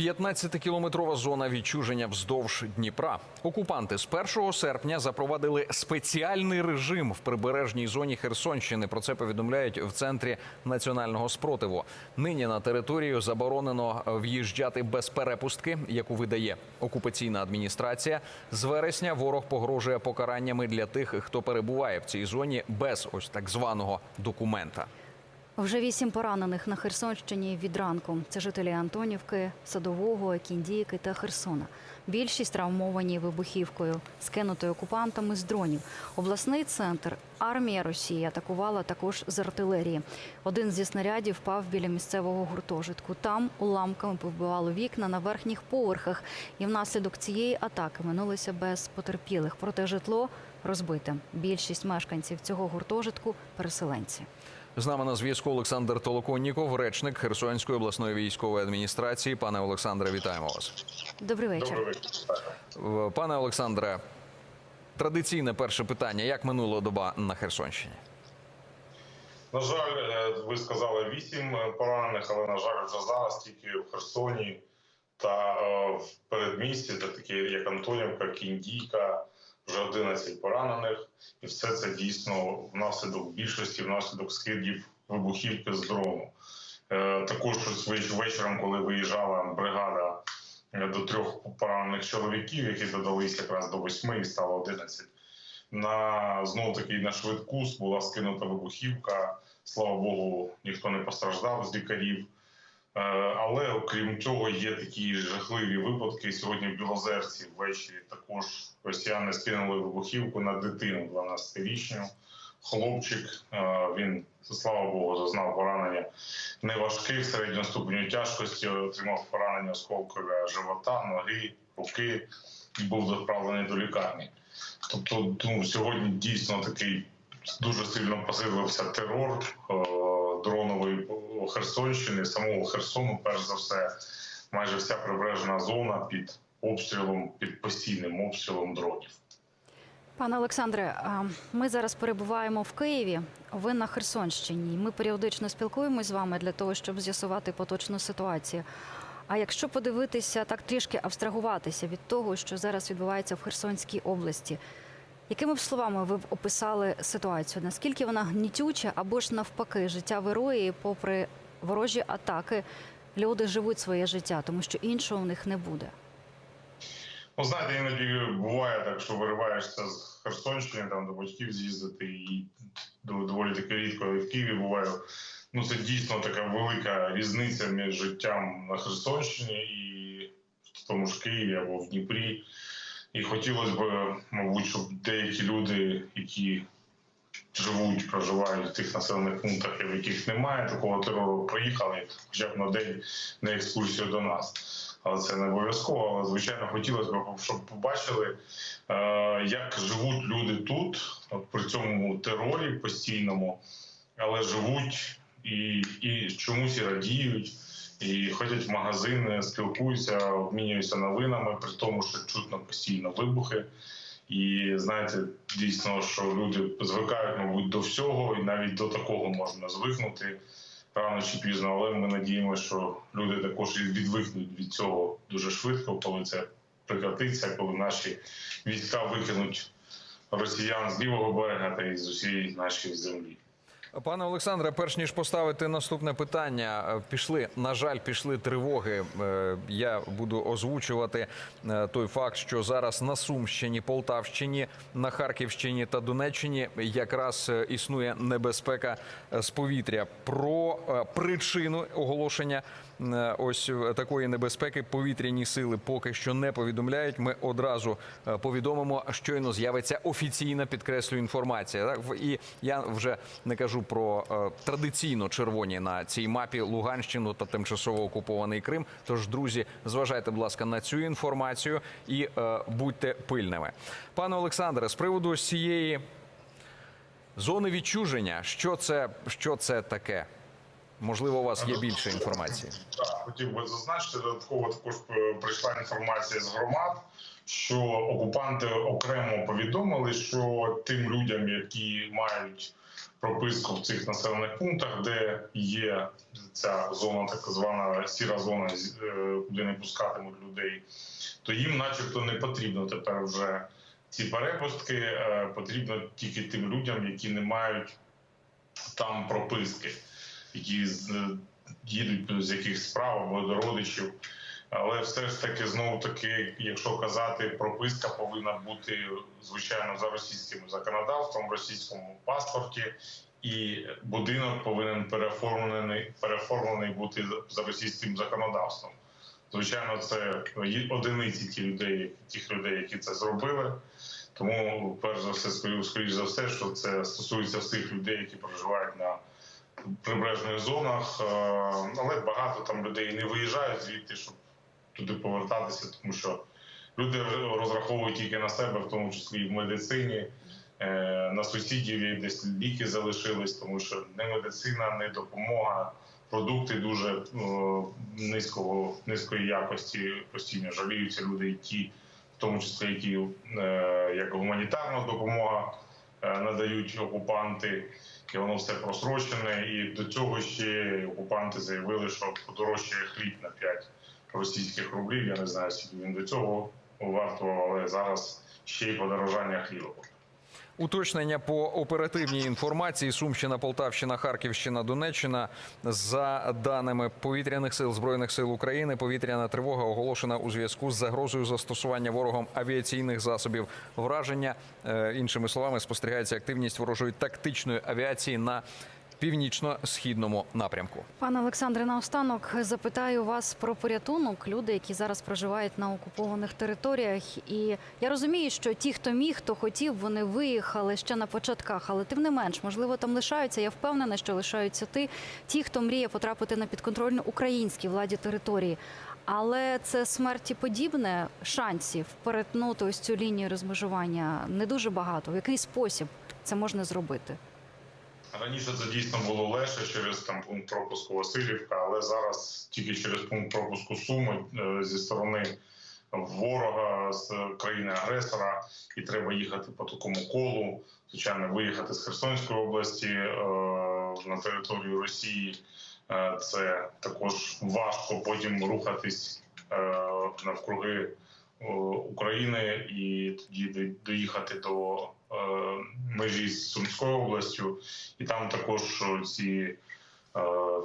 15-кілометрова зона відчуження вздовж Дніпра. Окупанти з 1 серпня запровадили спеціальний режим в прибережній зоні Херсонщини. Про це повідомляють в центрі національного спротиву. Нині на територію заборонено в'їжджати без перепустки, яку видає окупаційна адміністрація. З вересня ворог погрожує покараннями для тих, хто перебуває в цій зоні без ось так званого документа. Вже вісім поранених на Херсонщині від ранку. Це жителі Антонівки, Садового, Кіндійки та Херсона. Більшість травмовані вибухівкою, скинутою окупантами з дронів. Обласний центр армія Росії атакувала також з артилерії. Один зі снарядів впав біля місцевого гуртожитку. Там уламками побивало вікна на верхніх поверхах, і внаслідок цієї атаки минулися без потерпілих. Проте житло розбите. Більшість мешканців цього гуртожитку переселенці. З нами на зв'язку Олександр Толоконніков, речник Херсонської обласної військової адміністрації. Пане Олександре, вітаємо вас. Добрий вечір. Пане Олександре, традиційне перше питання: як минула доба на Херсонщині? На жаль, е, ви сказали вісім е, поранених, але на жаль, вже зараз тільки в Херсоні та е, в передмісті, де такі як Антонівка, Кіндійка, вже 11 поранених, і все це дійсно внаслідок більшості, внаслідок скидів вибухівки з дрону. Е, Також вечором, коли виїжджала бригада е, до трьох поранених чоловіків, які додались якраз до восьми, і стало 11. На знову таки на швидку була скинута вибухівка. Слава Богу, ніхто не постраждав з лікарів. Е, Але окрім цього, є такі жахливі випадки. Сьогодні в Білозерці ввечері також росіяни скинули вибухівку на дитину 12-річну. Хлопчик, е, він, слава Богу, зазнав поранення неважких середнього ступеню тяжкості, отримав поранення осколкове живота, ноги, руки і був доправлений до лікарні. Тобто, ну, сьогодні дійсно такий дуже сильно посилився терор е, дронової Херсонщини, самого Херсону, перш за все, майже вся прибережна зона під обстрілом, під постійним обстрілом дронів. Пане Олександре, ми зараз перебуваємо в Києві. Ви на Херсонщині. Ми періодично спілкуємось з вами для того, щоб з'ясувати поточну ситуацію. А якщо подивитися так трішки абстрагуватися від того, що зараз відбувається в Херсонській області, якими б словами ви б описали ситуацію? Наскільки вона гнітюча або ж навпаки, життя вирує, попри ворожі атаки, люди живуть своє життя, тому що іншого в них не буде. Ну, знаєте, іноді буває так, що вириваєшся з Херсонщини, там до батьків з'їздити, і доволі таки рідко і в Києві буваю. Ну, це дійсно така велика різниця між життям на Херсонщині і в тому ж Києві або в Дніпрі. І хотілося б, мабуть, щоб деякі люди, які живуть, проживають в тих населених пунктах, в яких немає такого терору, приїхали хоча б на день на екскурсію до нас. Але це не обов'язково. Але звичайно хотілося б, щоб побачили, е, як живуть люди тут, при цьому терорі постійному, але живуть і, і чомусь і радіють, і ходять в магазини, спілкуються, обмінюються новинами, при тому, що чутно постійно вибухи. І знаєте, дійсно, що люди звикають, мабуть, до всього, і навіть до такого можна звикнути рано чи пізно. Але ми надіємося, що люди також відвикнуть від цього дуже швидко, коли це прекратиться, коли наші війська викинуть росіян з лівого берега та й з усієї нашої землі. Пане Олександре, перш ніж поставити наступне питання, е, пішли на жаль, пішли тривоги. Е, Я буду озвучувати е, той факт, що зараз на Сумщині, Полтавщині, на Харківщині та Донеччині якраз існує небезпека з повітря. Про причину оголошення ось е, такої небезпеки повітряні сили поки що не повідомляють. Ми одразу е, повідомимо, щойно з'явиться офіційна підкреслю інформація. Так і я вже не кажу про е, традиційно червоні на цій мапі Луганщину та тимчасово окупований Крим. Тож, друзі, зважайте, будь ласка, на цю інформацію і е, будьте пильними. Пане Олександре, з приводу цієї зони відчуження, що це, що це таке? Можливо, у вас є більше інформації. Так, хотів би зазначити, додатково також е, прийшла інформація з громад, що окупанти окремо повідомили, що тим людям, які мають прописку в цих населених пунктах, де є ця зона, так звана сіра зона, е, куди не пускатимуть людей, то їм, начебто, не потрібно тепер вже ці перепустки. е, Потрібно тільки тим людям, які не мають там прописки, які їдуть з яких справ або до родичів. Але все ж таки, знову таки, якщо казати, прописка повинна бути звичайно за російським законодавством, в російському паспорті, і будинок повинен переоформлений, переоформлений бути за російським законодавством. Звичайно, це одиниці ті людей, тих людей, які це зробили. Тому, перш за все, скоріш за все, що це стосується всіх людей, які проживають на прибережних зонах. Е, Але багато там людей не виїжджають звідти, щоб туди повертатися, тому що люди розраховують тільки на себе, в тому числі і в медицині. Е, На сусідів і десь ліки залишились, тому що не медицина, не допомога. Продукти дуже е, низького низької якості постійно жаліються люди, які в тому числі які як гуманітарна допомога надають окупанти, і воно все просрочене. І до цього ще окупанти заявили, що подорожчає хліб на 5 російських рублів. Я не знаю, скільки він до цього вартував, але зараз ще й подорожання хліба. Уточнення по оперативній інформації: Сумщина, Полтавщина, Харківщина, Донеччина. За даними повітряних сил збройних сил України, повітряна тривога оголошена у зв'язку з загрозою застосування ворогом авіаційних засобів враження. Е, Іншими словами, спостерігається активність ворожої тактичної авіації на північно-східному напрямку. Пане Олександре, наостанок запитаю вас про порятунок люди, які зараз проживають на окупованих територіях. І я розумію, що ті, хто міг, хто хотів, вони виїхали ще на початках, але тим не менш, можливо, там лишаються. Я впевнена, що лишаються ти, ті, хто мріє потрапити на підконтрольну українській владі території. Але це смерті подібне шансів перетнути ось цю лінію розмежування не дуже багато. В який спосіб це можна зробити? Раніше це дійсно було легше через там пункт пропуску Васильівка, але зараз тільки через пункт пропуску Суми е, зі сторони ворога з країни-агресора, і треба їхати по такому колу. Звичайно, виїхати з Херсонської області е, на територію Росії. Е, Це також важко потім рухатись навкруги України і тоді доїхати до межі з Сумською областю, і там також е, ці е,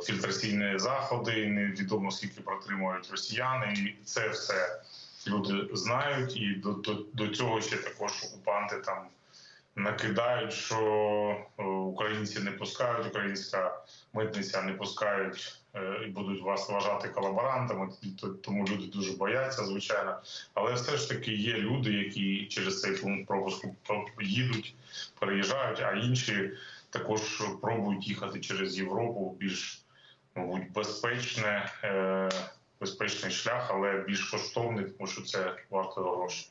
фільтраційні заходи. Невідомо скільки протримують росіяни, і це все люди знають. І до, до, до цього ще також окупанти там накидають, що е, українці не пускають, українська митниця не пускають е, і будуть вас вважати колаборантами. Тому люди дуже бояться, звичайно. Але все ж таки є люди, які через цей пункт пропуску їдуть, переїжджають, а інші також пробують їхати через Європу більш мабуть безпечне, е, безпечний шлях, але більш коштовний, тому що це варто грошей.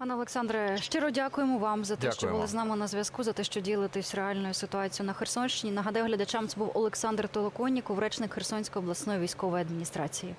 Пане Олександре, щиро дякуємо вам за те, що були з нами на зв'язку, за те, що ділитесь реальною ситуацією на Херсонщині. Нагадаю глядачам, це був Олександр Толоконніков, речник Херсонської обласної військової адміністрації.